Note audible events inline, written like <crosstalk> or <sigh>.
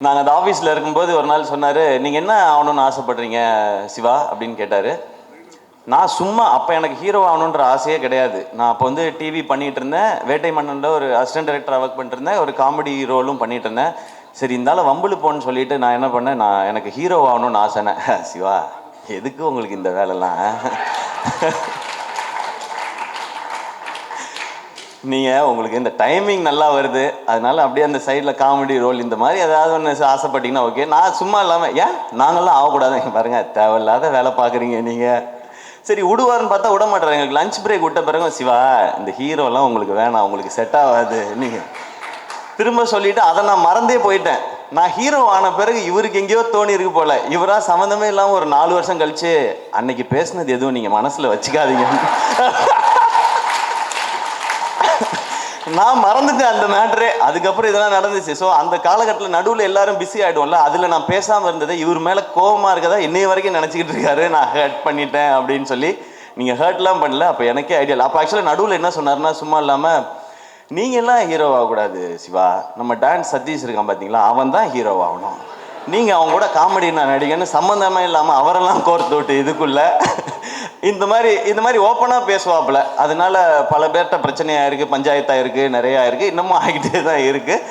நாங்கள் அந்த ஆஃபீஸில் இருக்கும்போது ஒரு நாள் சொன்னார் நீங்கள் என்ன ஆகணும்னு ஆசைப்படுறீங்க சிவா? அப்படின்னு கேட்டார். நான் சும்மா அப்போ எனக்கு ஹீரோ ஆகணுன்ற ஆசையே கிடையாது. நான் அப்போ வந்து டிவி பண்ணிகிட்டு இருந்தேன். வேட்டை மன்னனில் ஒரு அசிஸ்டன்ட் டைரக்டராக ஒர்க் பண்ணிட்டு இருந்தேன். ஒரு காமெடி ரோலும் பண்ணிகிட்டு இருந்தேன். சரி இருந்தாலும் வம்புலு போன்னு சொல்லிட்டு நான் என்ன பண்ணேன் நான் எனக்கு ஹீரோ ஆகணும்னு ஆசைனேன். <laughs> சிவா எதுக்கு உங்களுக்கு இந்த வேலைலாம்? <laughs> நீங்கள் உங்களுக்கு இந்த டைமிங் நல்லா வருது அதனால அப்படியே அந்த சைடில் காமெடி ரோல் இந்த மாதிரி ஏதாவது ஒன்று ஆசைப்பட்டீங்கன்னா ஓகே நான் சும்மா இல்லாமல் ஏன்? நாங்களெலாம் ஆகக்கூடாது. பாருங்கள் பாருங்க தேவையில்லாத வேலை பார்க்குறீங்க நீங்கள் சரி விடுவாருன்னு பார்த்தா விட மாட்டாரு. எங்களுக்கு லஞ்ச் பிரேக் விட்ட பிறகு சிவா இந்த ஹீரோலாம் உங்களுக்கு வேணாம் உங்களுக்கு செட் ஆகாது. நீங்கள் திரும்ப சொல்லிட்டு அதை நான் மறந்தே போயிட்டேன். நான் ஹீரோ ஆன பிறகு இவருக்கு எங்கேயோ தோணி இருக்கு போல. இவராக சம்மந்தமே இல்லாமல் ஒரு நாலு வருஷம் கழிச்சு அன்னைக்கு பேசுனது எதுவும் நீங்கள் மனசில் வச்சுக்காதீங்க. நான் மறந்துட்டேன் அந்த மேட்ரே அதுக்கப்புறம் இதெல்லாம் நடந்துச்சு. ஸோ அந்த காலகட்டத்தில் நடுவில் எல்லாரும் பிஸி ஆகிடுவோம்ல அதில் நான் பேசாமல் இருந்ததை இவர் மேலே கோவமாக இருக்கதா இன்னைய வரைக்கும் நினச்சிக்கிட்டு இருக்காரு. நான் ஹர்ட் பண்ணிட்டேன் அப்படின்னு சொல்லி நீங்கள் ஹர்ட்லாம் பண்ணல அப்போ எனக்கே ஐடியா இல்லை. அப்போ ஆக்சுவலாக நடுவில் என்ன சொன்னார்னா சும்மா இல்லாமல் நீங்கள்லாம் ஹீரோ ஆகக்கூடாது சிவா. நம்ம டான்ஸ் சதீஷ் இருக்கான் பார்த்தீங்களா அவன் தான் ஹீரோ ஆகணும். நீங்கள் அவங்க கூட காமெடி நான் நடிகன்னு சம்மந்தமே இல்லாமல் அவரெல்லாம் கோர்த்து விட்டு இதுக்குள்ளே இந்த மாதிரி இந்த மாதிரி ஓப்பனாக பேசுவாப்புல. அதனால பல பேர்கிட்ட பிரச்சனையாக இருக்குது பஞ்சாயத்தாக இருக்குது நிறையா இருக்குது இன்னமும் ஆகிட்டே தான் இருக்குது